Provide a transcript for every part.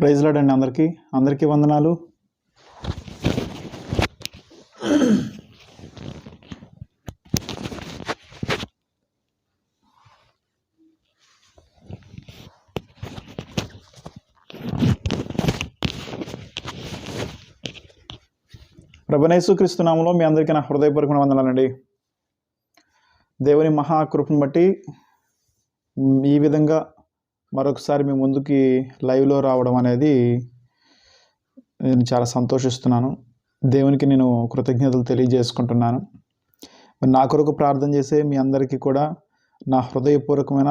Praise లాడండి అండి అందరికీ. అందరికీ వందనాలు. ప్రభనేసు క్రీస్తునామంలో మీ అందరికీ నా హృదయపూర్వక వందనాలండి. దేవుని మహాకృపను బట్టి ఈ విధంగా మరొకసారి మీ ముందుకి లైవ్లో రావడం అనేది నేను చాలా సంతోషిస్తున్నాను. దేవునికి నేను కృతజ్ఞతలు తెలియజేసుకుంటున్నాను. మరి నా కొరకు ప్రార్థన చేసే మీ అందరికీ కూడా నా హృదయపూర్వకమైన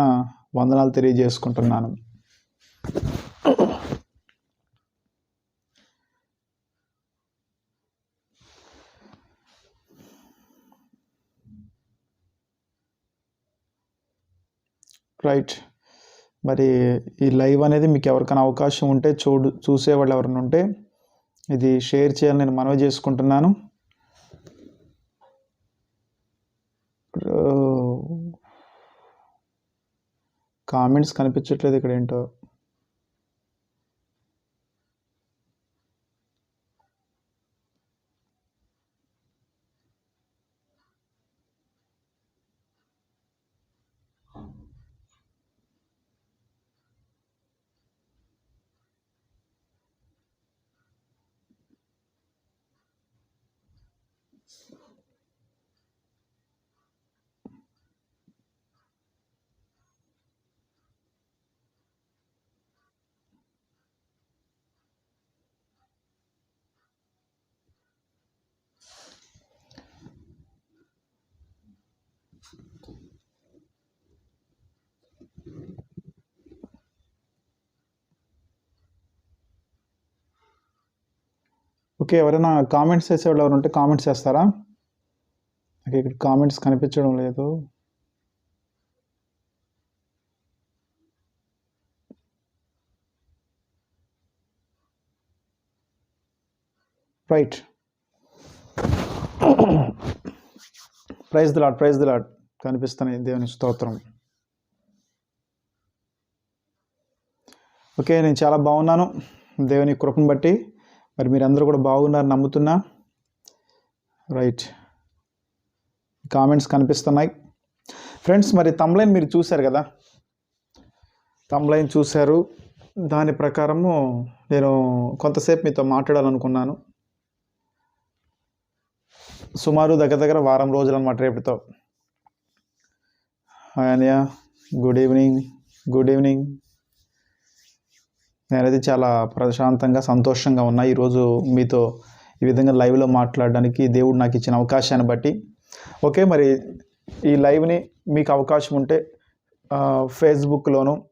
వందనాలు తెలియజేసుకుంటున్నాను. రైట్ మరి ఈ లైవ్ అనేది మీకు ఎవరికైనా అవకాశం ఉంటే చూడు చూసేవాళ్ళు ఎవరైనా ఉంటే ఇది షేర్ చేయాలని నేను మనవి చేసుకుంటున్నాను. కామెంట్స్ కనిపించట్లేదు ఇక్కడ ఏంటో ఓకే ఎవరైనా కామెంట్స్ చేసేవాళ్ళు ఎవరు ఉంటే కామెంట్స్ చేస్తారా? నాకు ఇక్కడ కామెంట్స్ కనిపించడం లేదు. Right praise the Lord praise the Lord కనిపిస్తున్నాయి. దేవుని స్తోత్రం. ఓకే నేను చాలా బాగున్నాను. దేవుని కృపను బట్టి మరి మీరందరూ కూడా బాగున్నారు నమ్ముతున్నా. రైట్. కామెంట్స్ కనిపిస్తున్నాయి. ఫ్రెండ్స్ మరి తమ్లైన్ మీరు చూశారు కదా? తమ్లైన్ చూశారు. దాని ప్రకారము నేను కొంతసేపు మీతో మాట్లాడాలనుకున్నాను. సుమారు దగ్గర దగ్గర వారం రోజులు అనమాట రేపుతో. Hi Ania good evening good evening నేనైతే చాలా ప్రశాంతంగా సంతోషంగా ఉన్నా. ఈరోజు మీతో ఈ విధంగా లైవ్లో మాట్లాడడానికి దేవుడు నాకు ఇచ్చిన అవకాశాన్ని బట్టి. ఓకే మరి ఈ లైవ్ని మీకు అవకాశం ఉంటే ఫేస్బుక్లోను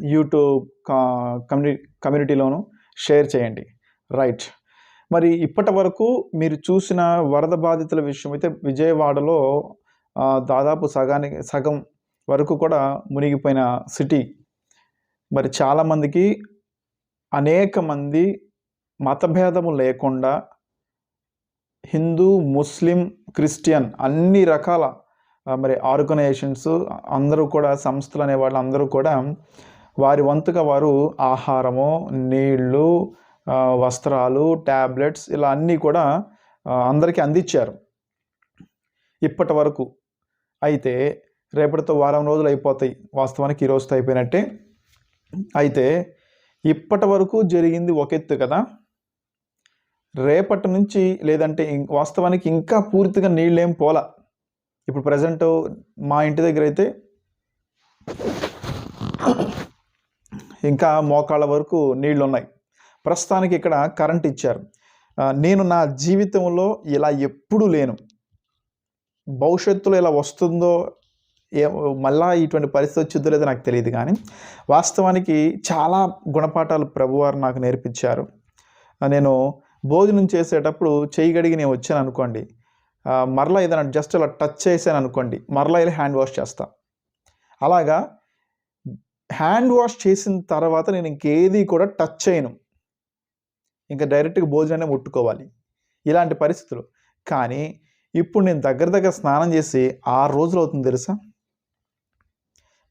యూట్యూబ్ కా- కమ్యూని కమ్యూనిటీలోను షేర్ చేయండి. రైట్ మరి ఇప్పటి వరకు మీరు చూసిన వరద బాధితుల విషయం అయితే విజయవాడలో దాదాపు సగానికి సగం వరకు కూడా మునిగిపోయిన సిటీ. మరి చాలామందికి అనేక మంది మతభేదము లేకుండా హిందూ ముస్లిం క్రిస్టియన్ అన్ని రకాల మరి ఆర్గనైజేషన్స్ అందరూ కూడా సంస్థలు అనే వాళ్ళందరూ కూడా వారి వంతుగా వారు ఆహారము నీళ్ళు వస్త్రాలు ట్యాబ్లెట్స్ ఇలా అన్నీ కూడా అందరికీ అందించారు. ఇప్పటి వరకు అయితే రేపటితో వారం రోజులు అయిపోతాయి. వాస్తవానికి ఈ రోజుతో అయిపోయినట్టే. అయితే ఇప్పటి వరకు జరిగింది ఒక ఎత్తు కదా. రేపటి నుంచి లేదంటే వాస్తవానికి ఇంకా పూర్తిగా నీళ్ళేం పోలా. ఇప్పుడు ప్రజెంట్ మా ఇంటి దగ్గర అయితే ఇంకా మోకాళ్ళ వరకు నీళ్ళు ఉన్నాయి ప్రస్తుతానికి ఇక్కడ కరెంట్ ఇచ్చారు. నేను నా జీవితంలో ఇలా ఎప్పుడూ లేను. భవిష్యత్తులో ఇలా వస్తుందో ఏ మళ్ళా ఇటువంటి పరిస్థితి వచ్చిందో లేదో నాకు తెలియదు కానీ వాస్తవానికి చాలా గుణపాఠాలు ప్రభువారు నాకు నేర్పించారు. నేను భోజనం చేసేటప్పుడు చేయి గడిగి నేను వచ్చాను అనుకోండి. మరలా ఏదైనా జస్ట్ అలా టచ్ చేశాను అనుకోండి. మరలా ఇలా హ్యాండ్ వాష్ చేస్తా. అలాగా హ్యాండ్ వాష్ చేసిన తర్వాత నేను ఇంకేది కూడా టచ్ చేయను. ఇంకా డైరెక్ట్గా భోజనాన్ని ముట్టుకోవాలి. ఇలాంటి పరిస్థితులు. కానీ ఇప్పుడు నేను దగ్గర దగ్గర స్నానం చేసి ఆరు రోజులు అవుతుంది తెలుసా?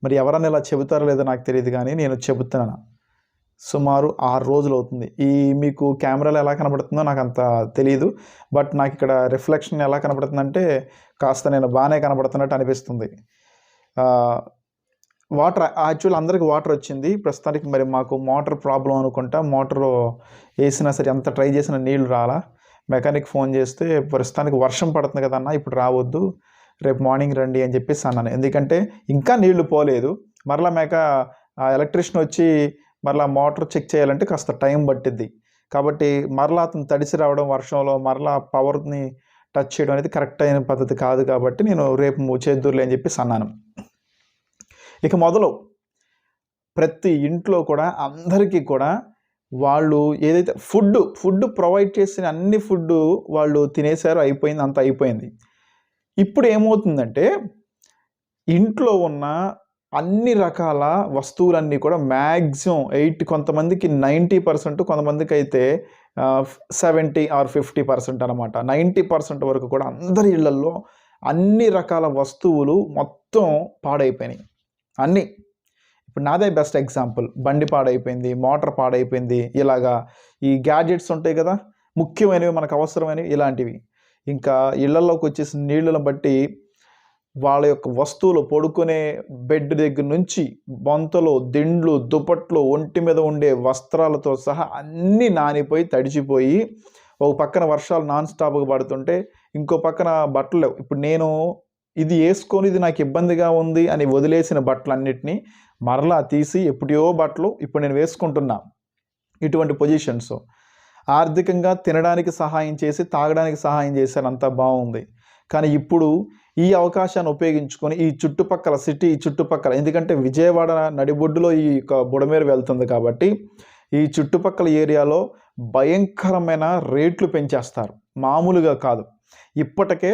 మరి ఎవరన్నా ఇలా చెబుతారో లేదో నాకు తెలియదు కానీ నేను చెబుతున్నాను. సుమారు ఆరు రోజులు అవుతుంది. ఈ మీకు కెమెరాలో ఎలా కనబడుతుందో నాకు అంత తెలియదు బట్ నాకు ఇక్కడ రిఫ్లెక్షన్ ఎలా కనబడుతుందంటే కాస్త నేను బాగానే కనబడుతున్నట్టు అనిపిస్తుంది. వాటర్ యాక్చువల్ అందరికి వాటర్ వచ్చింది. ప్రస్తుతానికి మరి మాకు మోటార్ ప్రాబ్లం అనుకుంటా. మోటార్ వేసినా సరే ఎంత ట్రై చేసినా నీళ్ళు రాలా. మెకానిక్ ఫోన్ చేస్తే ప్రస్తుతానికి వర్షం పడుతుంది కదన్నా ఇప్పుడు రావద్దు రేపు మార్నింగ్ రండి అని చెప్పేసి అన్నాను. ఎందుకంటే ఇంకా నీళ్ళు పోలేదు. మరలా మేక ఎలక్ట్రిషియన్ వచ్చి మరలా మోటార్ చెక్ చేయాలంటే కాస్త టైం పట్టిద్ది. కాబట్టి మరలా అతను తడిసి రావడం వర్షంలో మరలా పవర్ని టచ్ చేయడం అనేది కరెక్ట్ అయిన పద్ధతి కాదు కాబట్టి నేను రేపు చేద్దూరులే అని చెప్పేసి అన్నాను. ఇక మొదలు. ప్రతి ఇంట్లో కూడా అందరికీ కూడా వాళ్ళు ఏదైతే ఫుడ్ ఫుడ్ ప్రొవైడ్ చేసిన అన్ని ఫుడ్ వాళ్ళు తినేశారు అయిపోయింది అంత అయిపోయింది. ఇప్పుడు ఏమవుతుందంటే ఇంట్లో ఉన్న అన్ని రకాల వస్తువులన్నీ కూడా మ్యాక్సిమం ఎయిట్ కొంతమందికి నైంటీ పర్సెంట్ కొంతమందికి అయితే సెవెంటీ ఆర్ ఫిఫ్టీ పర్సెంట్ అనమాట. నైంటీ పర్సెంట్ వరకు కూడా అందరి ఇళ్ళల్లో అన్ని రకాల వస్తువులు మొత్తం పాడైపోయినాయి. అన్నీ. ఇప్పుడు నాదే బెస్ట్ ఎగ్జాంపుల్ బండి పాడైపోయింది మోటార్ పాడైపోయింది ఇలాగా ఈ గ్యాడ్జెట్స్ ఉంటాయి కదా ముఖ్యమైనవి మనకు అవసరమైనవి ఇలాంటివి. ఇంకా ఇళ్ళలోకి వచ్చేసిన నీళ్ళను బట్టి వాళ్ళ యొక్క వస్తువులు పడుకునే బెడ్ దగ్గర నుంచి బొంతలు దిండ్లు దుప్పట్లు ఒంటి మీద ఉండే వస్త్రాలతో సహా అన్నీ నానిపోయి తడిచిపోయి ఒక పక్కన వర్షాలు నాన్ స్టాప్గా పడుతుంటే ఇంకో పక్కన బట్టలు ఇప్పుడు నేను ఇది వేసుకొని ఇది నాకు ఇబ్బందిగా ఉంది అని వదిలేసిన బట్టలన్నిటినీ మరలా తీసి ఎప్పుడో బట్టలు ఇప్పుడు నేను వేసుకుంటున్నా. ఇటువంటి పొజిషన్స్ ఆర్థికంగా తినడానికి సహాయం చేసి తాగడానికి సహాయం చేశాను. అంతా బాగుంది. కానీ ఇప్పుడు ఈ అవకాశాన్ని ఉపయోగించుకొని ఈ చుట్టుపక్కల సిటీ చుట్టుపక్కల ఎందుకంటే విజయవాడ నడిబొడ్డులో ఈ యొక్క బుడమేరు వెళ్తుంది కాబట్టి ఈ చుట్టుపక్కల ఏరియాలో భయంకరమైన రేట్లు పెంచేస్తారు. మామూలుగా కాదు. ఇప్పటికే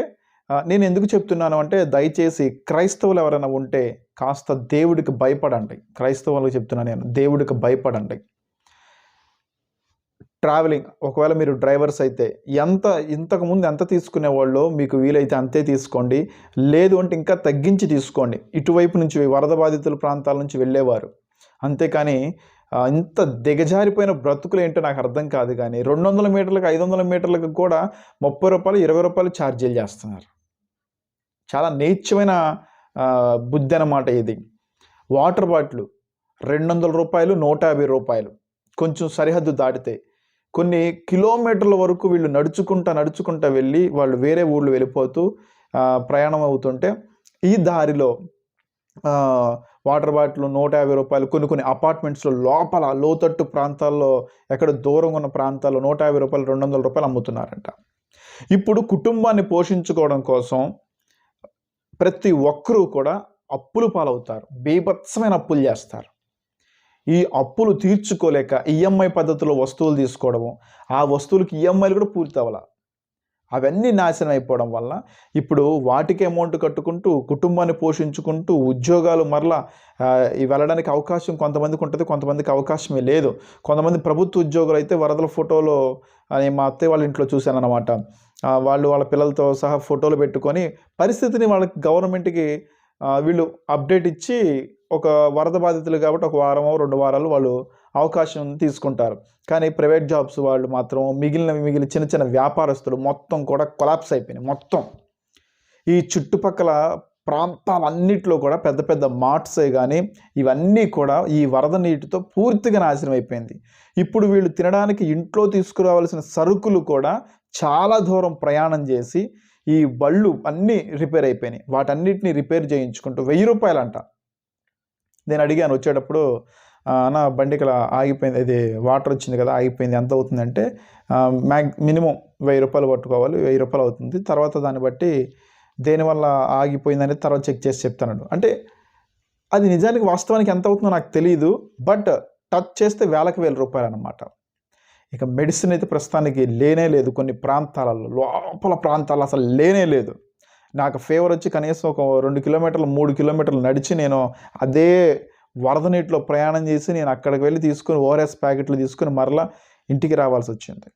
నేను ఎందుకు చెప్తున్నాను అంటే దయచేసి క్రైస్తవులు ఎవరైనా ఉంటే కాస్త దేవుడికి భయపడండి. క్రైస్తవులకు చెప్తున్నాను నేను దేవుడికి భయపడండి. ట్రావెలింగ్ ఒకవేళ మీరు డ్రైవర్స్ అయితే ఎంత ఇంతకుముందు ఎంత తీసుకునే వాళ్ళు మీకు వీలైతే అంతే తీసుకోండి. లేదు అంటే ఇంకా తగ్గించి తీసుకోండి. ఇటువైపు నుంచి వరద బాధితుల ప్రాంతాల నుంచి వెళ్ళేవారు. అంతేకాని ఇంత దిగజారిపోయిన బ్రతుకులు ఏంటో నాకు అర్థం కాదు కానీ రెండు వందల మీటర్లకు ఐదు వందల మీటర్లకు కూడా ముప్పై రూపాయలు ఇరవై రూపాయలు ఛార్జీలు చేస్తున్నారు. చాలా నీచమైన బుద్ధి అనమాట ఇది. వాటర్ బాటిల్ రెండు వందల రూపాయలు నూట యాభై రూపాయలు. కొంచెం సరిహద్దు దాటితే. కొన్ని కిలోమీటర్ల వరకు వీళ్ళు నడుచుకుంటా నడుచుకుంటా వెళ్ళి వాళ్ళు వేరే ఊళ్ళు వెళ్ళిపోతూ ప్రయాణం అవుతుంటే ఈ దారిలో వాటర్ బాటిల్ నూట యాభై రూపాయలు కొన్ని కొన్ని అపార్ట్మెంట్స్లో లోపల లోతట్టు ప్రాంతాల్లో ఎక్కడ దూరంగా ఉన్న ప్రాంతాల్లో నూట యాభై రూపాయలు రెండు వందల రూపాయలు అమ్ముతున్నారంట. ఇప్పుడు కుటుంబాన్ని పోషించుకోవడం కోసం ప్రతి ఒక్కరూ కూడా అప్పులు పాలవుతారు. బీభత్సమైన అప్పులు చేస్తారు. ఈ అప్పులు తీర్చుకోలేక ఈఎంఐ పద్ధతిలో వస్తువులు తీసుకోవడము ఆ వస్తువులకి ఈఎంఐలు కూడా పూర్తి అవ్వాల. అవన్నీ నాశనం అయిపోవడం వల్ల ఇప్పుడు వాటికి అమౌంట్ కట్టుకుంటూ కుటుంబాన్ని పోషించుకుంటూ ఉద్యోగాలు మరలా వెళ్ళడానికి అవకాశం కొంతమందికి ఉంటుంది కొంతమందికి అవకాశమే లేదు. కొంతమంది ప్రభుత్వ ఉద్యోగులు అయితే వరదల ఫోటోలో అని మా అత్తయ్య వాళ్ళ ఇంట్లో చూశాను అనమాట వాళ్ళు వాళ్ళ పిల్లలతో సహా ఫోటోలు పెట్టుకొని పరిస్థితిని వాళ్ళకి గవర్నమెంట్కి వీళ్ళు అప్డేట్ ఇచ్చి ఒక వరద బాధితులు కాబట్టి ఒక వారమో రెండు వారాలు వాళ్ళు అవకాశం తీసుకుంటారు. కానీ ప్రైవేట్ జాబ్స్ వాళ్ళు మాత్రం మిగిలిన మిగిలిన చిన్న చిన్న వ్యాపారస్తులు మొత్తం కూడా కొలాప్స్ అయిపోయినాయి మొత్తం. ఈ చుట్టుపక్కల ప్రాంతాలన్నింటిలో కూడా పెద్ద పెద్ద మార్ట్సే కానీ ఇవన్నీ కూడా ఈ వరద నీటితో పూర్తిగా నాశనం అయిపోయింది. ఇప్పుడు వీళ్ళు తినడానికి ఇంట్లో తీసుకురావాల్సిన సరుకులు కూడా చాలా దూరం ప్రయాణం చేసి ఈ బళ్ళు అన్నీ రిపేర్ అయిపోయినాయి. వాటన్నిటిని రిపేర్ చేయించుకుంటూ వెయ్యి రూపాయలు అంట నేను అడిగాను వచ్చేటప్పుడు నా బండికల ఆగిపోయింది అది వాటర్ వచ్చింది కదా ఆగిపోయింది ఎంత అవుతుందంటే మ్యాగ్ మినిమం వెయ్యి రూపాయలు పట్టుకోవాలి వెయ్యి రూపాయలు అవుతుంది. తర్వాత దాన్ని బట్టి దేనివల్ల ఆగిపోయిందని తర్వాత చెక్ చేసి చెప్తాను అంటే అది నిజానికి వాస్తవానికి ఎంత అవుతుందో నాకు తెలియదు బట్ టచ్ చేస్తే వేలకు వేల రూపాయలు అనమాట ఇక మెడిసిన్ అయితే ప్రస్తుతానికి లేనే లేదు. కొన్ని ప్రాంతాలలో లోపల ప్రాంతాలు అసలు లేనే లేదు. నాకు ఫీవర్ వచ్చి కనీసం ఒక రెండు కిలోమీటర్లు మూడు కిలోమీటర్లు నడిచి నేను అదే వరద నీటిలో ప్రయాణం చేసి నేను అక్కడికి వెళ్ళి తీసుకొని ఓఆర్ఎస్ ప్యాకెట్లు తీసుకొని మరలా ఇంటికి రావాల్సి వచ్చింది.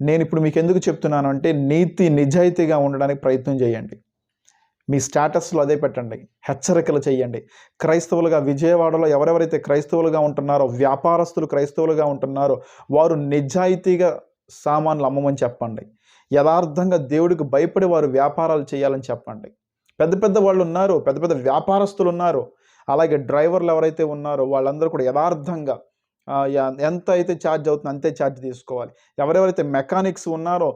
నేను ఇప్పుడు మీకు ఎందుకు చెప్తున్నాను అంటే నీతి నిజాయితీగా ఉండడానికి ప్రయత్నం చేయండి. మీ స్టేటస్లో అదే పెట్టండి. హెచ్చరికలు చేయండి. క్రైస్తవులుగా విజయవాడలో ఎవరెవరైతే క్రైస్తవులుగా ఉంటున్నారో వ్యాపారస్తులు క్రైస్తవులుగా ఉంటున్నారో వారు నిజాయితీగా సామాన్లు అమ్మమని చెప్పండి. యథార్థంగా దేవుడికి భయపడి వారు వ్యాపారాలు చేయాలని చెప్పండి. పెద్ద పెద్ద వాళ్ళు ఉన్నారు పెద్ద పెద్ద వ్యాపారస్తులు ఉన్నారు అలాగే డ్రైవర్లు ఎవరైతే ఉన్నారో వాళ్ళందరూ కూడా యథార్థంగా ఎంత అయితే ఛార్జ్ అవుతుందో అంతే ఛార్జ్ తీసుకోవాలి. ఎవరెవరైతే మెకానిక్స్ ఉన్నారో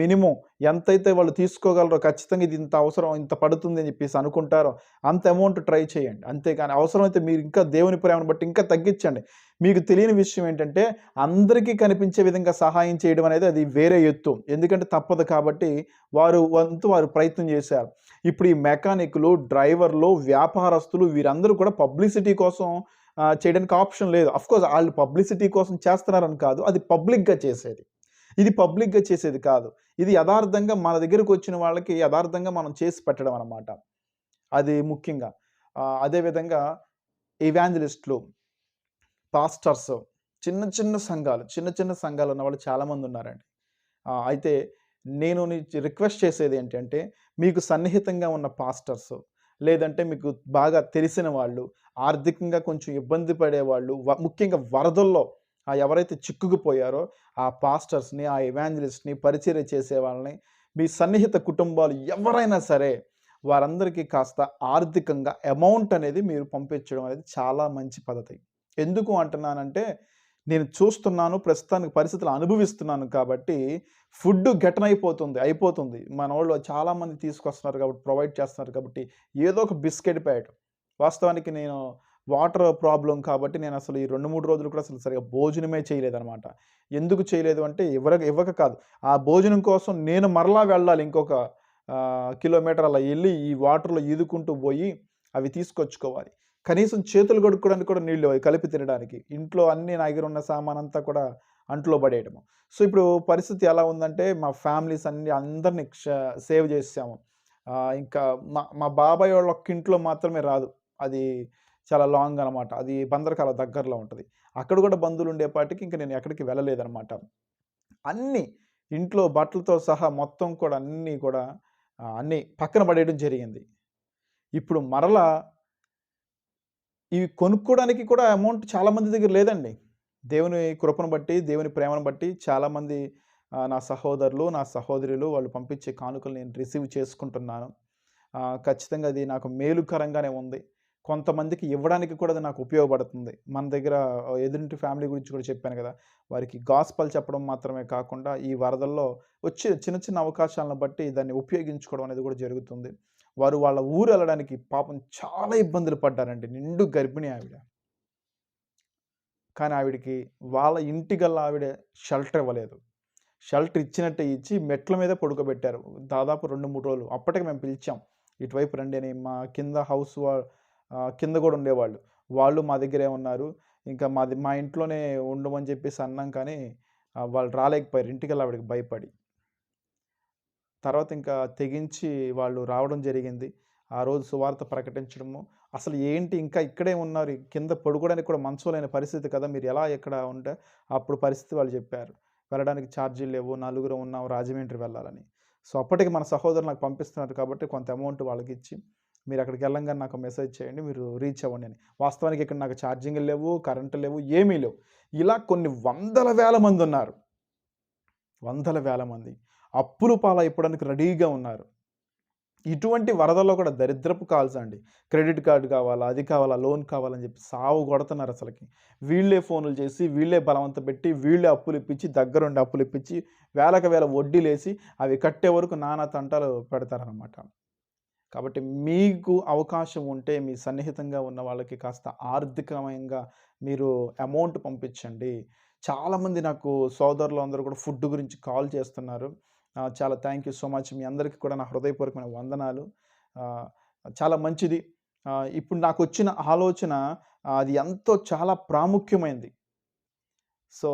మినిమం ఎంతైతే వాళ్ళు తీసుకోగలరో ఖచ్చితంగా ఇది ఇంత అవసరం ఇంత పడుతుంది అని చెప్పేసి అనుకుంటారో అంత అమౌంట్ ట్రై చేయండి. అంతేకాని అవసరమైతే మీరు ఇంకా దేవుని ప్రేమను బట్టి ఇంకా తగ్గించండి. మీకు తెలియని విషయం ఏంటంటే అందరికీ కనిపించే విధంగా సహాయం చేయడం అనేది అది వేరే ఎత్తు. ఎందుకంటే తప్పదు కాబట్టి వారు వంతు వారు ప్రయత్నం చేశారు. ఇప్పుడు ఈ మెకానిక్లు డ్రైవర్లు వ్యాపారస్తులు వీరందరూ కూడా పబ్లిసిటీ కోసం చేయడానికి ఆప్షన్ లేదు. అఫ్కోర్స్ వాళ్ళు పబ్లిసిటీ కోసం చేస్తున్నారని కాదు అది పబ్లిక్గా చేసేది. ఇది పబ్లిక్గా చేసేది కాదు. ఇది యథార్థంగా మన దగ్గరకు వచ్చిన వాళ్ళకి యథార్థంగా మనం చేసి పెట్టడం అన్నమాట. అది ముఖ్యంగా. అదేవిధంగా ఇవాంజలిస్టులు పాస్టర్స్ చిన్న చిన్న సంఘాలు చిన్న చిన్న సంఘాలు ఉన్న వాళ్ళు చాలామంది ఉన్నారండి. అయితే నేను రిక్వెస్ట్ చేసేది ఏంటంటే మీకు సన్నిహితంగా ఉన్న పాస్టర్స్ లేదంటే మీకు బాగా తెలిసిన వాళ్ళు ఆర్థికంగా కొంచెం ఇబ్బంది పడేవాళ్ళు ముఖ్యంగా వరదల్లో ఆ ఎవరైతే చిక్కుకుపోయారో ఆ పాస్టర్స్ని ఆ ఎవాంజలిస్ట్ని పరిచర్య చేసే వాళ్ళని మీ సన్నిహిత కుటుంబాలు ఎవరైనా సరే వారందరికీ కాస్త ఆర్థికంగా అమౌంట్ అనేది మీరు పంపించడం అనేది చాలా మంచి పద్ధతి. ఎందుకు అంటున్నానంటే నేను చూస్తున్నాను ప్రస్తుతానికి పరిస్థితులు అనుభవిస్తున్నాను కాబట్టి ఫుడ్ గెటన్ అయిపోతుంది. అయిపోతుంది మన వాళ్ళు చాలామంది తీసుకొస్తున్నారు కాబట్టి ప్రొవైడ్ చేస్తున్నారు కాబట్టి ఏదో ఒక బిస్కెట్ ప్యాకెట్. వాస్తవానికి నేను వాటర్ ప్రాబ్లం కాబట్టి నేను అసలు ఈ రెండు మూడు రోజులు కూడా అసలు సరిగా భోజనమే చేయలేదనమాట ఎందుకు చేయలేదు అంటే ఇవ్వక ఇవ్వక కాదు. ఆ భోజనం కోసం నేను మరలా వెళ్ళాలి ఇంకొక కిలోమీటర్ అలా వెళ్ళి ఈ వాటర్లో ఈదుకుంటూ పోయి అవి తీసుకొచ్చుకోవాలి. కనీసం చేతులు కడుక్కోవడానికి కూడా నీళ్ళు అవి కలిపి తినడానికి. ఇంట్లో అన్ని నా దగ్గర ఉన్న సామాన్ అంతా కూడా అంట్లో పడేయడము. సో ఇప్పుడు పరిస్థితి ఎలా ఉందంటే మా ఫ్యామిలీస్ అన్ని అందరినీ సేవ్ చేసాము ఇంకా మా మా బాబాయ్ వాళ్ళ ఒక్క ఇంట్లో మాత్రమే రాదు. అది చాలా లాంగ్ అనమాట అది బందరకాల దగ్గరలో ఉంటుంది. అక్కడ కూడా బంధువులు ఉండేపాటికి ఇంకా నేను ఎక్కడికి వెళ్ళలేదన్నమాట. అన్నీ ఇంట్లో బట్టలతో సహా మొత్తం కూడా అన్నీ కూడా అన్నీ పక్కన పడేయడం జరిగింది. ఇప్పుడు మరలా ఇవి కొనుక్కోవడానికి కూడా అమౌంట్ చాలామంది దగ్గర లేదండి. దేవుని కృపను బట్టి దేవుని ప్రేమను బట్టి చాలామంది నా సహోదరులు నా సహోదరులు వాళ్ళు పంపించే కానుకలు నేను రిసీవ్ చేసుకుంటున్నాను. ఖచ్చితంగా అది నాకు మేలుకరంగానే ఉంది. కొంతమందికి ఇవ్వడానికి కూడా అది నాకు ఉపయోగపడుతుంది. మన దగ్గర ఎదురింటి ఫ్యామిలీ గురించి కూడా చెప్పాను కదా. వారికి గాస్పల్ చెప్పడం మాత్రమే కాకుండా ఈ వరదల్లో వచ్చే చిన్న చిన్న అవకాశాలను బట్టి దాన్ని ఉపయోగించుకోవడం అనేది కూడా జరుగుతుంది. వారు వాళ్ళ ఊరు వెళ్ళడానికి పాపం చాలా ఇబ్బందులు పడ్డారండి. నిండు గర్భిణి ఆవిడ. కానీ ఆవిడకి వాళ్ళ ఇంటికల్లా ఆవిడ షెల్టర్ ఇవ్వలేదు. షెల్టర్ ఇచ్చినట్టే ఇచ్చి మెట్ల మీద పడుకోబెట్టారు. దాదాపు రెండు మూడు రోజులు. అప్పటికి మేము పిలిచాం. ఇటువైపు రండి అని మా కింద హౌస్ వా కింద కూడా ఉండేవాళ్ళు. వాళ్ళు మా దగ్గరే ఉన్నారు. ఇంకా మాది మా ఇంట్లోనే ఉండమని చెప్పేసి అన్నాం కానీ వాళ్ళు రాలేకపోయారు. ఇంటికి ఆవిడకి భయపడి. తర్వాత ఇంకా తెగించి వాళ్ళు రావడం జరిగింది. ఆ రోజు సువార్త ప్రకటించడము. అసలు ఏంటి ఇంకా ఇక్కడే ఉన్నారు. కింద పడుకోవడానికి కూడా మంచం పరిస్థితి కదా! మీరు ఎలా ఎక్కడ ఉంటే అప్పుడు పరిస్థితి వాళ్ళు చెప్పారు. వెళ్ళడానికి ఛార్జీలు లేవు. నలుగురు ఉన్నాం. రాజమండ్రి వెళ్ళాలని. సో అప్పటికి మన సహోదరులు నాకు పంపిస్తున్నారు కాబట్టి కొంత అమౌంట్ వాళ్ళకి ఇచ్చి మీరు అక్కడికి వెళ్ళంగానే నాకు మెసేజ్ చేయండి మీరు రీచ్ అవ్వండి అని. వాస్తవానికి ఇక్కడ నాకు ఛార్జింగ్ లేవు కరెంటు లేవు ఏమీ లేవు. ఇలా కొన్ని వందల వేల మంది ఉన్నారు. వందల వేల మంది. అప్పులు పాలైపోవడానికి రెడీగా ఉన్నారు. ఇటువంటి వరదల్లో కూడా దరిద్రపు కాల్స్ అండి. క్రెడిట్ కార్డు కావాలా అది కావాలా లోన్ కావాలని చెప్పి సావు కొడుతున్నారు అసలుకి. వీళ్ళే ఫోన్లు చేసి వీళ్ళే బలవంత పెట్టి వీళ్ళే అప్పులు ఇప్పించి దగ్గరుండి అప్పులు ఇప్పించి వేలకు వేల వడ్డీలేసి అవి కట్టే వరకు నానా తంటాలు పెడతారనమాట కాబట్టి మీకు అవకాశం ఉంటే మీ సన్నిహితంగా ఉన్న వాళ్ళకి కాస్త ఆర్థికమయంగా మీరు అమౌంట్ పంపించండి. చాలామంది నాకు సోదరులు అందరూ కూడా ఫుడ్ గురించి కాల్ చేస్తున్నారు. చాలా థ్యాంక్ యూ సో మచ్. మీ అందరికీ కూడా నా హృదయపూర్వకమైన వందనాలు. చాలా మంచిది. ఇప్పుడు నాకు వచ్చిన ఆలోచన అది ఎంతో చాలా ప్రాముఖ్యమైనది సో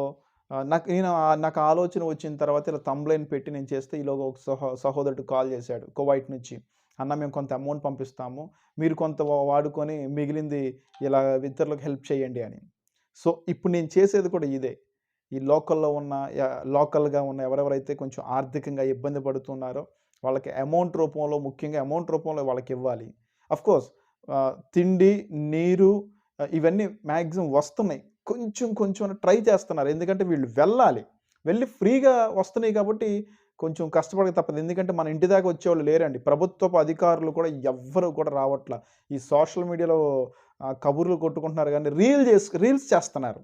నాకు నేను నాకు ఆలోచన వచ్చిన తర్వాత ఇలా తమ్లైన్ పెట్టి నేను చేస్తే ఈలోగా ఒక సహో సహోదరుడు కాల్ చేశాడు కువైట్ నుంచి. అన్న మేము కొంత అమౌంట్ పంపిస్తాము. మీరు కొంత వాడుకొని మిగిలింది ఇలా ఇతరులకు హెల్ప్ చేయండి అని. సో ఇప్పుడు నేను చేసేది కూడా ఇదే. ఈ లోకల్లో ఉన్న లోకల్గా ఉన్న ఎవరెవరైతే కొంచెం ఆర్థికంగా ఇబ్బంది పడుతున్నారో వాళ్ళకి అమౌంట్ రూపంలో ముఖ్యంగా అమౌంట్ రూపంలో వాళ్ళకి ఇవ్వాలి. కోర్స్ తిండి నీరు ఇవన్నీ మ్యాక్సిమం వస్తున్నాయి. కొంచెం కొంచెం ట్రై చేస్తున్నారు. ఎందుకంటే వీళ్ళు వెళ్ళాలి. వెళ్ళి ఫ్రీగా వస్తున్నాయి కాబట్టి కొంచెం కష్టపడక తప్పదు. ఎందుకంటే మన ఇంటి దాకా వచ్చేవాళ్ళు లేరండి. ప్రభుత్వపు అధికారులు కూడా ఎవ్వరు కూడా రావట్ల. ఈ సోషల్ మీడియాలో కబుర్లు కొట్టుకుంటున్నారు కానీ రీల్ చేసు రీల్స్ చేస్తున్నారు.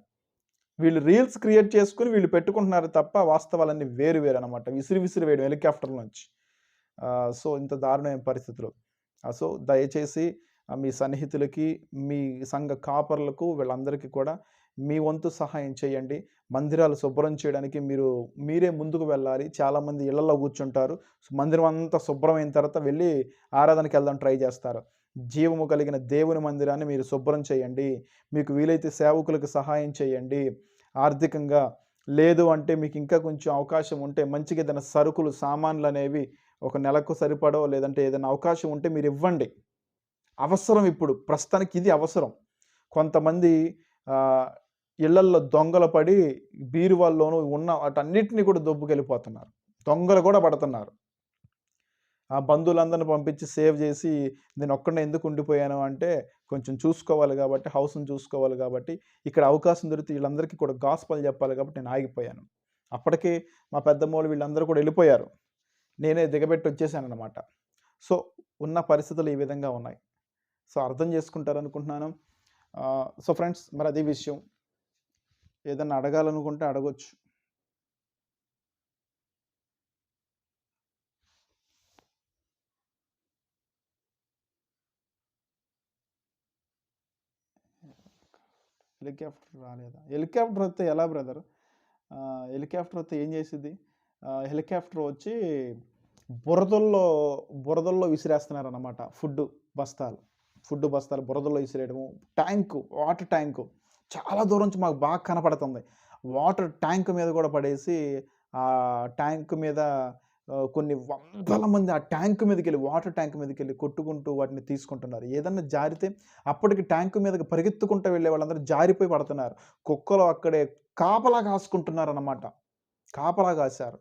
వీళ్ళు రీల్స్ క్రియేట్ చేసుకుని వీళ్ళు పెట్టుకుంటున్నారు తప్ప వాస్తవాలన్నీ వేరు వేరు అనమాట విసిరి విసిరి వేయడం హెలికాప్టర్ నుంచి. సో ఇంత దారుణమైన పరిస్థితులు. సో దయచేసి మీ సన్నిహితులకి మీ సంఘ కాపర్లకు వీళ్ళందరికీ కూడా మీ వంతు సహాయం చేయండి. మందిరాలు శుభ్రం చేయడానికి మీరు మీరే ముందుకు వెళ్ళాలి. చాలామంది ఇళ్ళలో కూర్చుంటారు. మందిరం అంతా శుభ్రమైన తర్వాత వెళ్ళి ఆరాధనకి వెళ్దాం ట్రై చేస్తారు. జీవము కలిగిన దేవుని మందిరాన్ని మీరు శుభ్రం చేయండి. మీకు వీలైతే సేవకులకు సహాయం చేయండి. ఆర్థికంగా లేదు అంటే మీకు ఇంకా కొంచెం అవకాశం ఉంటే మంచిగా ఏదైనా సరుకులు సామాన్లు అనేవి ఒక నెలకు సరిపడో లేదంటే ఏదైనా అవకాశం ఉంటే మీరు ఇవ్వండి. అవసరం ఇప్పుడు. ప్రస్తుతానికి ఇది అవసరం. కొంతమంది ఇళ్ళల్లో దొంగలు పడి బీరువాల్లోనూ ఉన్న వాటన్నిటిని కూడా దొబ్బుకెళ్ళిపోతున్నారు. దొంగలు కూడా పడుతున్నారు. ఆ బంధువులందరిని పంపించి సేవ్ చేసి నేను ఒక్కడే ఎందుకు ఉండిపోయాను అంటే కొంచెం చూసుకోవాలి కాబట్టి హౌస్ని చూసుకోవాలి కాబట్టి ఇక్కడ అవకాశం దొరికితే వీళ్ళందరికీ కూడా గాస్పల్ చెప్పాలి కాబట్టి నేను ఆగిపోయాను. అప్పటికే మా పెద్దమ్మోళ్ళు వీళ్ళందరూ కూడా వెళ్ళిపోయారు. నేనే దిగబెట్టి వచ్చేసాను అనమాట సో ఉన్న పరిస్థితులు ఈ విధంగా ఉన్నాయి. సో అర్థం చేసుకుంటారు అనుకుంటున్నాను సో ఫ్రెండ్స్ మరి అదే విషయం. ఏదన్నా అడగాలనుకుంటే అడగొచ్చు. హెలికాప్టర్ రాలేదా? హెలికాప్టర్ వస్తే ఎలా బ్రదర్? హెలికాప్టర్ వస్తే ఏం చేసింది హెలికాప్టర్ వచ్చి బురదల్లో బురదల్లో విసిరేస్తున్నారన్నమాట ఫుడ్ బస్తాలు. ఫుడ్ బస్తాలు బురదల్లో విసిరేయడము. Tank water tank. చాలా దూరం నుంచి మాకు బాగా కనపడుతుంది. వాటర్ ట్యాంక్ మీద కూడా పడేసి ఆ ట్యాంక్ మీద కొన్ని వందల మంది ఆ ట్యాంక్ మీదకి వెళ్ళి వాటర్ ట్యాంక్ మీదకి వెళ్ళి కొట్టుకుంటూ వాటిని తీసుకుంటున్నారు. ఏదన్నా జారితే అప్పటికి ట్యాంక్ మీదకి పరిగెత్తుకుంటూ వెళ్ళే వాళ్ళందరూ జారిపోయి పడుతున్నారు. కుక్కలు అక్కడే కాపలా కాసుకుంటున్నారు అన్నమాట కాపలా కాశారు.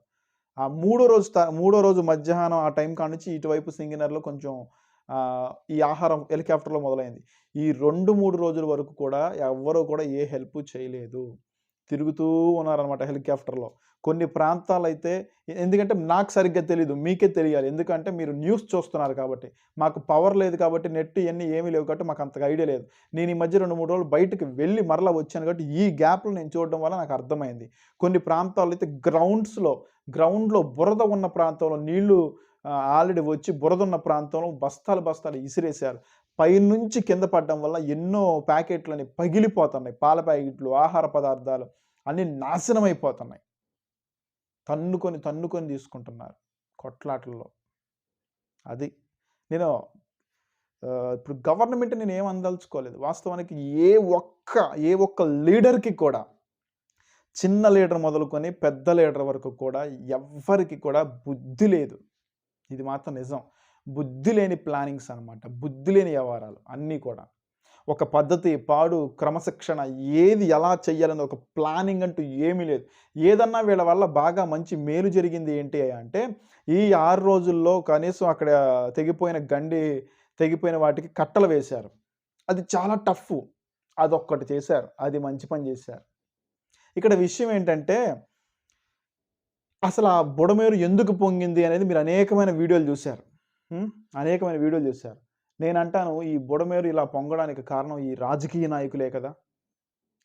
ఆ మూడో రోజు త- మూడో రోజు మధ్యాహ్నం ఆ టైం కానుంచి ఇటువైపు సింగినర్లో కొంచెం ఈ ఆహారం హెలికాప్టర్లో మొదలైంది. ఈ రెండు మూడు రోజుల వరకు కూడా ఎవ్వరూ కూడా ఏ హెల్ప్ చేయలేదు. తిరుగుతూ ఉన్నారనమాట హెలికాప్టర్లో. కొన్ని ప్రాంతాలు అయితే ఎందుకంటే నాకు సరిగ్గా తెలియదు మీకే తెలియాలి. ఎందుకంటే మీరు న్యూస్ చూస్తున్నారు కాబట్టి. మాకు పవర్ లేదు కాబట్టి నెట్ ఇవన్నీ ఏమీ లేవు కాబట్టి మాకు అంతగా ఐడియా లేదు. నేను ఈ మధ్య రెండు మూడు రోజులు బయటకు వెళ్ళి మరలా వచ్చాను కాబట్టి ఈ గ్యాప్లు నేను చూడడం వల్ల నాకు అర్థమైంది. కొన్ని ప్రాంతాలు అయితే గ్రౌండ్స్లో గ్రౌండ్లో బురద ఉన్న ప్రాంతంలో నీళ్ళు ఆల్రెడీ వచ్చి బురద ఉన్న ప్రాంతంలో బస్తాలు బస్తాలు ఇసిరేశారు. పైనుంచి కింద పడడం వల్ల ఎన్నో ప్యాకెట్లని పగిలిపోతున్నాయి. పాల ప్యాకెట్లు ఆహార పదార్థాలు అన్నీ నాశనం అయిపోతున్నాయి తన్నుకొని తన్నుకొని తీసుకుంటున్నారు కొట్లాటల్లో. అది నేను ఇప్పుడు గవర్నమెంట్ నేను ఏం అందలుచుకోలేదు వాస్తవానికి ఏ ఒక్క ఏ ఒక్క లీడర్కి కూడా చిన్న లీడర్ మొదలుకొని పెద్ద లీడర్ వరకు కూడా ఎవ్వరికి కూడా బుద్ధి లేదు. ఇది మాత్రం నిజం. బుద్ధి లేని ప్లానింగ్స్ అనమాట బుద్ధి లేని వ్యవహారాలు అన్నీ కూడా. ఒక పద్ధతి పాడు క్రమశిక్షణ ఏది ఎలా చేయాలని ఒక ప్లానింగ్ అంటూ ఏమీ లేదు. ఏదన్నా వీళ్ళ వల్ల బాగా మంచి మేలు జరిగింది ఏంటి అంటే ఈ ఆరు రోజుల్లో కనీసం అక్కడ తెగిపోయిన గండి తెగిపోయిన వాటికి కట్టలు వేశారు. అది చాలా టఫ్. అదొక్కటి చేశారు. అది మంచి పని చేశారు. ఇక్కడ విషయం ఏంటంటే అసలు ఆ బుడమేరు ఎందుకు పొంగింది అనేది మీరు అనేకమైన వీడియోలు చూశారు? అనేకమైన వీడియోలు చూశారు. నేను అంటాను ఈ బుడమేరు ఇలా పొంగడానికి కారణం ఈ రాజకీయ నాయకులే కదా?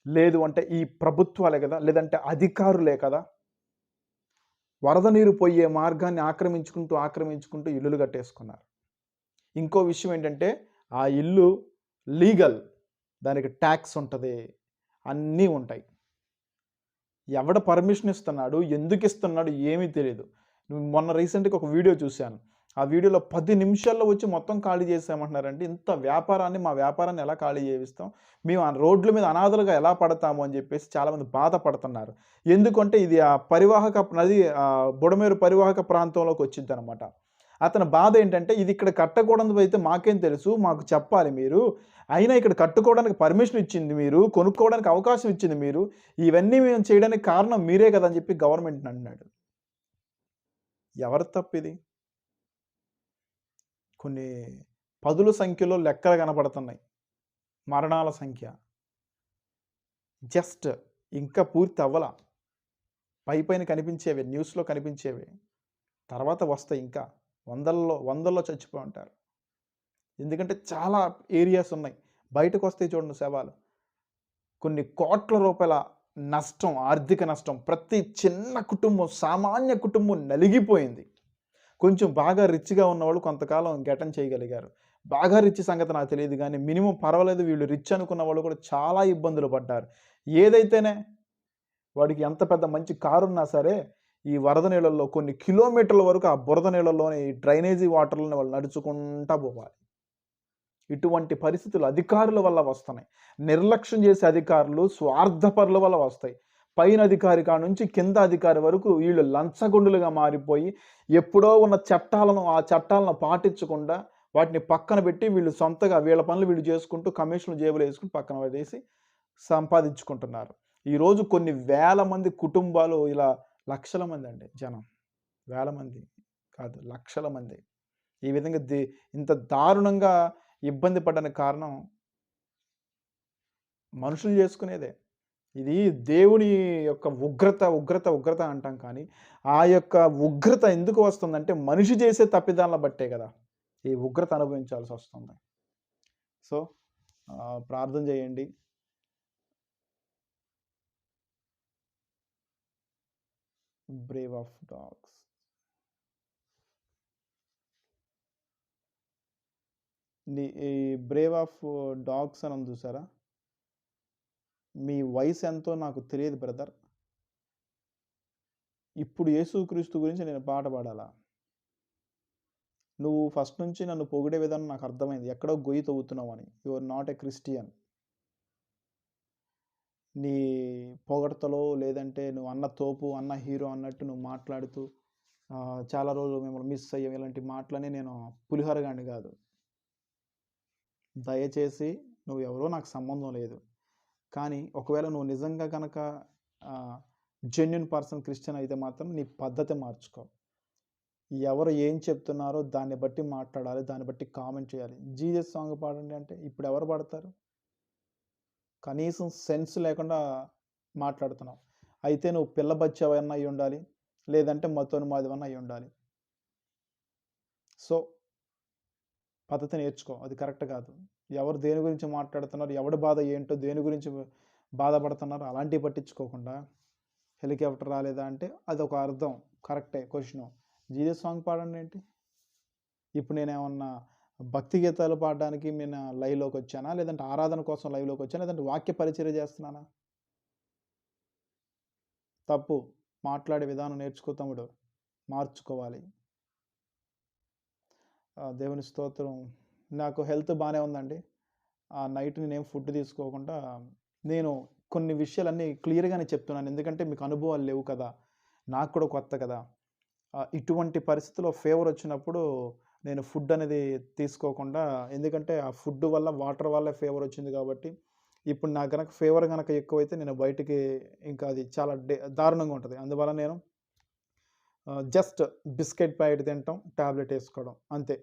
లేదు అంటే ఈ ప్రభుత్వాలే కదా? లేదంటే అధికారులే కదా? వరద నీరు పోయే మార్గాన్ని ఆక్రమించుకుంటూ ఆక్రమించుకుంటూ ఇల్లులు కట్టేసుకున్నారు. ఇంకో విషయం ఏంటంటే ఆ ఇల్లు లీగల్. దానికి ట్యాక్స్ ఉంటుంది. అన్నీ ఉంటాయి. ఎవడ పర్మిషన్ ఇస్తున్నాడు? ఎందుకు ఇస్తున్నాడు? ఏమీ తెలియదు మొన్న రీసెంట్గా ఒక వీడియో చూశాను. ఆ వీడియోలో పది నిమిషాల్లో వచ్చి మొత్తం ఖాళీ చేసామంటున్నారంటే ఇంత వ్యాపారాన్ని మా వ్యాపారాన్ని ఎలా ఖాళీ చేయిస్తాం? మేము ఆ రోడ్ల మీద అనాథలుగా ఎలా పడతాము అని చెప్పేసి చాలామంది బాధపడుతున్నారు. ఎందుకంటే ఇది ఆ పరివాహక నది బుడమేరు పరివాహక ప్రాంతంలోకి వచ్చిందనమాట అతని బాధ ఏంటంటే ఇది ఇక్కడ కట్టకూడదు అయితే మాకేం తెలుసు మాకు చెప్పాలి మీరు. అయినా ఇక్కడ కట్టుకోవడానికి పర్మిషన్ ఇచ్చింది మీరు కొనుక్కోవడానికి అవకాశం ఇచ్చింది మీరు. ఇవన్నీ మేము చేయడానికి కారణం మీరే కదా అని చెప్పి గవర్నమెంట్ అన్నాడు ఎవరి తప్పిది కొన్ని పదుల సంఖ్యలో లెక్కలు కనపడుతున్నాయి మరణాల సంఖ్య. జస్ట్ ఇంకా పూర్తి అవ్వల. పై పైన కనిపించేవి న్యూస్లో కనిపించేవి. తర్వాత వస్తాయి ఇంకా. వందల్లో వందల్లో చచ్చిపోయి ఉంటారు. ఎందుకంటే చాలా ఏరియాస్ ఉన్నాయి. బయటకు వస్తాయి చూడండి శవాలు. కొన్ని కోట్ల రూపాయల నష్టం ఆర్థిక నష్టం. ప్రతి చిన్న కుటుంబం సామాన్య కుటుంబం నలిగిపోయింది. కొంచెం బాగా రిచ్గా ఉన్నవాళ్ళు కొంతకాలం గెటన్ చేయగలిగారు. బాగా రిచ్ సంగతి నాకు తెలియదు కానీ మినిమం పర్వాలేదు వీళ్ళు రిచ్ అనుకున్న వాళ్ళు కూడా చాలా ఇబ్బందులు పడ్డారు. ఏదైతేనే వాడికి ఎంత పెద్ద మంచి కారు ఉన్నా సరే ఈ వరద నీళ్ళల్లో కొన్ని కిలోమీటర్ల వరకు ఆ బురద నీళ్ళలోని డ్రైనేజీ వాటర్లను వాళ్ళు నడుచుకుంటా పోవాలి. ఇటువంటి పరిస్థితులు అధికారుల వల్ల వస్తున్నాయి. నిర్లక్ష్యం చేసే అధికారులు స్వార్థపరుల వల్ల వస్తాయి. పైన అధికారి కాడ నుంచి కింద అధికారి వరకు వీళ్ళు లంచగొండులుగా మారిపోయి ఎప్పుడో ఉన్న చట్టాలను ఆ చట్టాలను పాటించకుండా వాటిని పక్కన పెట్టి వీళ్ళు సొంతగా వీళ్ళ పనులు వీళ్ళు చేసుకుంటూ కమిషన్లు జేబులు వేసుకుని పక్కన వేసి సంపాదించుకుంటున్నారు. ఈరోజు కొన్ని వేల మంది కుటుంబాలు ఇలా లక్షల మంది అండి జనం. వేల మంది కాదు లక్షల మంది. ఈ విధంగా ది ఇంత దారుణంగా ఇబ్బంది పడడానికి కారణం మనుషులు చేసుకునేదే. ఇది దేవుని యొక్క ఉగ్రత ఉగ్రత ఉగ్రత అంటాం కానీ ఆ యొక్క ఉగ్రత ఎందుకు వస్తుందంటే మనిషి చేసే తప్పిదాలను బట్టే కదా ఈ ఉగ్రత అనుభవించాల్సి వస్తుంది. సో ప్రార్థన చేయండి. బ్రేవ్ ఆఫ్ డాగ్స్ నీ ఈ బ్రేవ్ ఆఫ్ డాగ్స్ అని చూసారా? మీ వయసు ఎంతో నాకు తెలియదు బ్రదర్. ఇప్పుడు యేసుక్రీస్తు గురించి నేను పాట పాడాలా? నువ్వు ఫస్ట్ నుంచి నన్ను పొగిడే విధానం నాకు అర్థమైంది. ఎక్కడో గొయ్యి తవ్వుతున్నావు అని. You are not a Christian నీ పొగడతలో లేదంటే నువ్వు అన్న తోపు అన్న హీరో అన్నట్టు నువ్వు మాట్లాడుతూ చాలా రోజులు మిమ్మల్ని మిస్ అయ్యాం ఇలాంటి మాటలని నేను పులిహోరగాని కాదు. దయచేసి నువ్వు ఎవరో నాకు సంబంధం లేదు. కానీ ఒకవేళ నువ్వు నిజంగా కనుక జెన్యున్ పర్సన్ క్రిస్టియన్ అయితే మాత్రం నీ పద్ధతి మార్చుకో. ఎవరు ఏం చెప్తున్నారో దాన్ని బట్టి మాట్లాడాలి దాన్ని బట్టి కామెంట్ చేయాలి. జీజస్ సాంగ్ పాడండి అంటే ఇప్పుడు ఎవరు పాడతారు? కనీసం సెన్స్ లేకుండా మాట్లాడుతున్నావు. అయితే నువ్వు పిల్ల బచ్చావన్నా అయి ఉండాలి లేదంటే మతోని మాదివన్నా అయి ఉండాలి. సో పద్ధతి నేర్చుకో. అది కరెక్ట్ కాదు. ఎవరు దేని గురించి మాట్లాడుతున్నారు ఎవడి బాధ ఏంటో దేని గురించి బాధపడుతున్నారు అలాంటివి పట్టించుకోకుండా హెలికాప్టర్ రాలేదా అంటే అది ఒక అర్థం. కరెక్టే క్వశ్చన్. జీజస్ సాంగ్ పాడండి ఏంటి? ఇప్పుడు నేను ఏమన్నా భక్తి గీతాలు పాడడానికి నేను లైవ్లోకి వచ్చానా? లేదంటే ఆరాధన కోసం లైవ్లోకి వచ్చానా? లేదంటే వాక్య పరిచర్య చేస్తున్నానా? తప్పు. మాట్లాడే విధానం నేర్చుకో తమ్ముడు. మార్చుకోవాలి. దేవుని స్తోత్రం. నాకు హెల్త్ బాగానే ఉందండి. ఆ నైట్ నేనేం ఫుడ్ తీసుకోకుండా నేను కొన్ని విషయాలన్నీ క్లియర్గానే చెప్తున్నాను. ఎందుకంటే మీకు అనుభవాలు లేవు కదా. నాకు కూడా కొత్త కదా. ఇటువంటి పరిస్థితిలో ఫేవర్ వచ్చినప్పుడు నేను ఫుడ్ అనేది తీసుకోకుండా ఎందుకంటే ఆ ఫుడ్ వల్ల వాటర్ వల్ల ఫీవర్ వచ్చింది కాబట్టి ఇప్పుడు నాకు కనుక ఫీవర్ కనుక ఎక్కువైతే నేను బయటికి ఇంకా అది చాలా డే దారుణంగా ఉంటుంది. అందువల్ల నేను జస్ట్ బిస్కెట్ ప్యాకెట్ తింటాం టాబ్లెట్ వేసుకోవడం అంతే.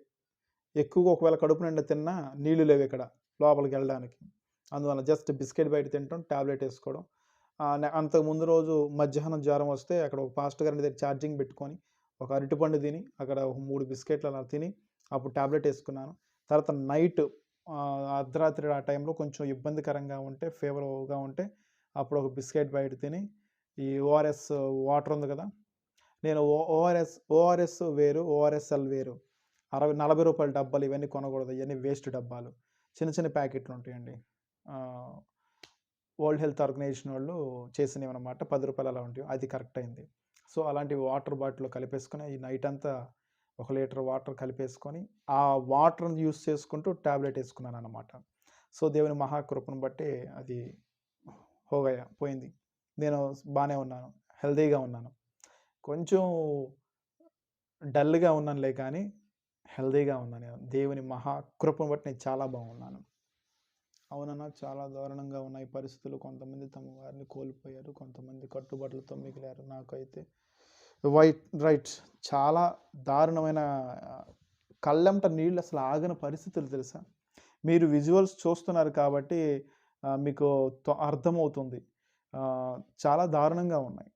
ఎక్కువగా ఒకవేళ కడుపు నిండా తిన్నా నీళ్ళు లేవు ఇక్కడ లోపలికి వెళ్ళడానికి. అందువల్ల జస్ట్ బిస్కెట్ బయట తింటాం టాబ్లెట్ వేసుకోవడం. అంతకు ముందు రోజు మధ్యాహ్నం జ్వరం వస్తే అక్కడ ఒక ఫాస్ట్ గారి దగ్గర ఛార్జింగ్ పెట్టుకొని ఒక అరటిపండు తిని అక్కడ ఒక మూడు బిస్కెట్లు అలా తిని అప్పుడు టాబ్లెట్ వేసుకున్నాను. తర్వాత నైట్ అర్ధరాత్రి ఆ టైంలో కొంచెం ఇబ్బందికరంగా ఉంటే ఫేవర్గా ఉంటే అప్పుడు ఒక బిస్కెట్ బయట తిని ఈ ఓఆర్ఎస్ వాటర్ ఉంది కదా నేను ఓఆర్ఎస్ ఓఆర్ఎస్ వేరు ఓఆర్ఎస్ఎల్ వేరు. అరవై నలభై రూపాయల డబ్బాలు ఇవన్నీ కొనకూడదు ఇవన్నీ వేస్ట్ డబ్బాలు. చిన్న చిన్న ప్యాకెట్లు ఉంటాయండి. వరల్డ్ హెల్త్ ఆర్గనైజేషన్ వాళ్ళు చేసినవి అనమాట పది రూపాయలు అలా ఉంటాయి. అది కరెక్ట్ అయింది. సో అలాంటి వాటర్ బాటిల్లో కలిపేసుకొని ఈ నైట్ అంతా ఒక లీటర్ వాటర్ కలిపేసుకొని ఆ వాటర్ని యూస్ చేసుకుంటూ ట్యాబ్లెట్ వేసుకున్నాను అనమాట సో దేవుని మహాకృపను బట్టి అది హోగయ పోయింది. నేను బాగానే ఉన్నాను. హెల్తీగా ఉన్నాను. కొంచెం డల్గా ఉన్నానులే కానీ హెల్తీగా ఉన్నాను దేవుని మహాకృపను బట్టి నేను చాలా బాగున్నాను. అవునన్నా చాలా దారుణంగా ఉన్నాయి. పరిస్థితులు కొంతమంది తమ వారిని కోల్పోయారు కొంతమంది కట్టుబాట్లతో మిగిలారు. నాకైతే వైట్ రైట్ చాలా దారుణమైన కళ్ళెంట నీళ్ళు అసలు ఆగని పరిస్థితులు తెలుసా? మీరు విజువల్స్ చూస్తున్నారు కాబట్టి మీకు అర్థమవుతుంది. చాలా దారుణంగా ఉన్నాయి.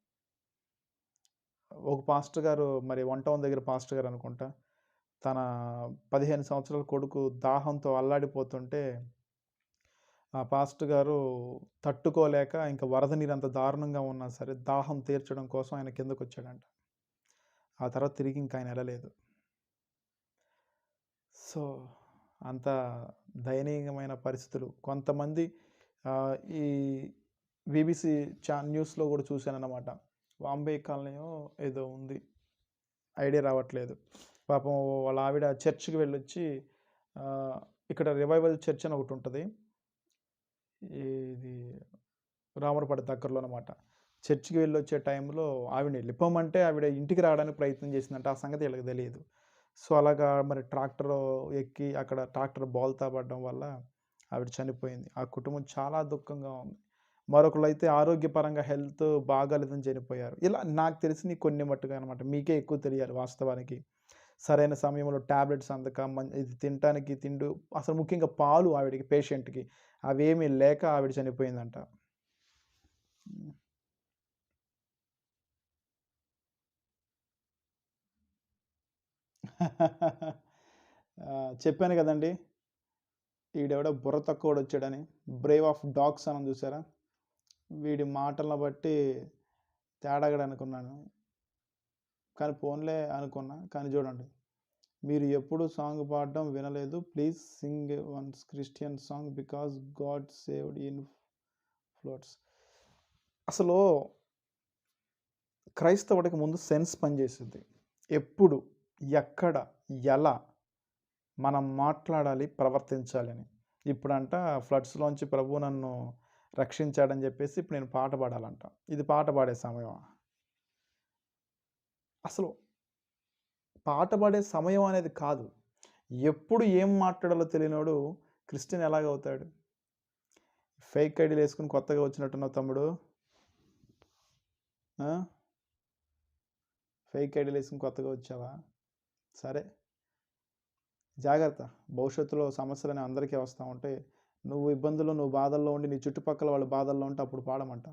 ఒక పాస్టర్ గారు మరి వన్ టౌన్ దగ్గర పాస్టర్ గారు అనుకుంటా తన పదిహేను సంవత్సరాల కొడుకు దాహంతో అల్లాడిపోతుంటే ఆ పాస్టర్ గారు తట్టుకోలేక ఇంకా వరద నీరు అంత దారుణంగా ఉన్నా సరే దాహం తీర్చడం కోసం ఆయన కిందకు వచ్చాడంట ఆ తర్వాత తిరిగి ఇంకా ఆయన వెళ్ళలేదు సో అంత దయనీయమైన పరిస్థితులు. కొంతమంది ఈ బీబీసీ చా న్యూస్లో కూడా చూశానన్నమాట. వాంబే కాలనీయో ఏదో ఉంది. ఐడియా రావట్లేదు. పాపం వాళ్ళ ఆవిడ చర్చ్కి వెళ్ళొచ్చి ఇక్కడ రివైవల్ చర్చ్ అని ఒకటి ఉంటుంది. ఇది రామరపేట దగ్గరలో అనమాట చర్చికి వెళ్ళి వచ్చే టైంలో ఆవిడ వెళ్ళిపోమంటే ఆవిడ ఇంటికి రావడానికి ప్రయత్నం చేసిందంటే. ఆ సంగతి వీళ్ళకి తెలియదు. సో అలాగా మరి ట్రాక్టర్ ఎక్కి అక్కడ ట్రాక్టర్ బోల్తా పడడం వల్ల ఆవిడ చనిపోయింది. ఆ కుటుంబం చాలా దుఃఖంగా ఉంది. మరొకరు అయితే ఆరోగ్యపరంగా హెల్త్ బాగాలేదని చనిపోయారు. ఇలా నాకు తెలిసి కొన్ని మట్టుగా అనమాట. మీకే ఎక్కువ తెలియాలి వాస్తవానికి. సరైన సమయంలో ట్యాబ్లెట్స్ అందక ఇది తినటానికి తిండు అసలు ముఖ్యంగా పాలు ఆవిడకి పేషెంట్కి అవేమీ లేక ఆవిడ చనిపోయిందంట. చెప్పాను కదండి. వీడెవడో బుర్ర తక్కువ వచ్చాడని బ్రేవ్ ఆఫ్ డాగ్స్ అని చూసారా? వీడి మాటలను బట్టి తేడాగడనుకున్నాను. కానీ ఫోన్లే అనుకున్నా కానీ చూడండి. మీరు ఎప్పుడు సాంగ్ పాడడం వినలేదు. Please sing once Christian song because God saved in floats. అసలు క్రైస్తవుడికి ముందు సెన్స్ పనిచేసింది. ఎప్పుడు ఎక్కడ ఎలా మనం మాట్లాడాలి ప్రవర్తించాలి అని. ఇప్పుడంట ఫ్లడ్స్లోంచి ప్రభు నన్ను రక్షించాడని చెప్పేసి ఇప్పుడు నేను పాట పాడాలంట. ఇది పాట పాడే సమయం అసలు పాట పాడే సమయం అనేది కాదు. ఎప్పుడు ఏం మాట్లాడాలో తెలియనోడు క్రిస్టియన్ ఎలాగవుతాడు? ఫేక్ ఐడీలు వేసుకుని కొత్తగా వచ్చినట్టున్నావు తమ్ముడు. ఫేక్ ఐడీలు వేసుకుని కొత్తగా వచ్చావా? సరే. జాగ్రత్త. భవిష్యత్తులో సమస్యలు అందరికీ వస్తూ ఉంటే నువ్వు ఇబ్బందులు నువ్వు బాధల్లో ఉండి నీ చుట్టుపక్కల వాళ్ళు బాధల్లో ఉంటే అప్పుడు పాడమంట.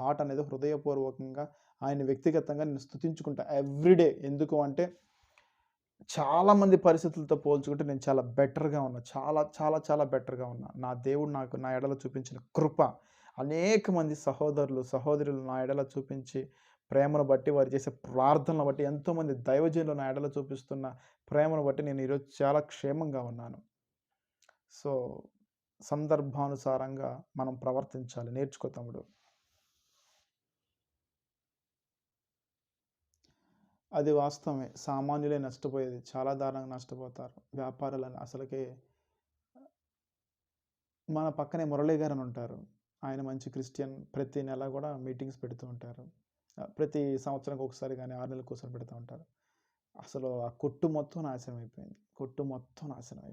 పాట అనేది హృదయపూర్వకంగా ఆయన వ్యక్తిగతంగా నేను స్థుతించుకుంటా ఎవ్రీడే ఎందుకు అంటే చాలామంది పరిస్థితులతో పోల్చుకుంటే నేను చాలా బెటర్గా ఉన్నా. చాలా చాలా చాలా బెటర్గా ఉన్నా. నా దేవుడు నాకు నా ఎడలో చూపించిన కృప. అనేక మంది సహోదరులు సహోదరులు నా ఎడల చూపించి ప్రేమను బట్టి వారు చేసే ప్రార్థనలు బట్టి ఎంతోమంది దైవజనులు నా ఎడల చూపిస్తున్న ప్రేమను బట్టి నేను ఈరోజు చాలా క్షేమంగా ఉన్నాను. సో సందర్భానుసారంగా మనం ప్రవర్తించాలి. నేర్చుకో తమ్ముడు. అది వాస్తవమే. సామాన్యులే నష్టపోయేది. చాలా దారుణంగా నష్టపోతారు వ్యాపారులని. అసలుకే మన పక్కనే మురళీ గారు అని ఉంటారు. ఆయన మంచి క్రిస్టియన్. ప్రతి నెల కూడా మీటింగ్స్ పెడుతూ ఉంటారు. ప్రతి సంవత్సరానికి ఒకసారి కానీ ఆరు నెలలకు ఒకసారి పెడుతూ ఉంటారు. అసలు ఆ కొట్టు మొత్తం నాశనం అయిపోయింది. కొట్టు మొత్తం నాశనం అయిపోయింది.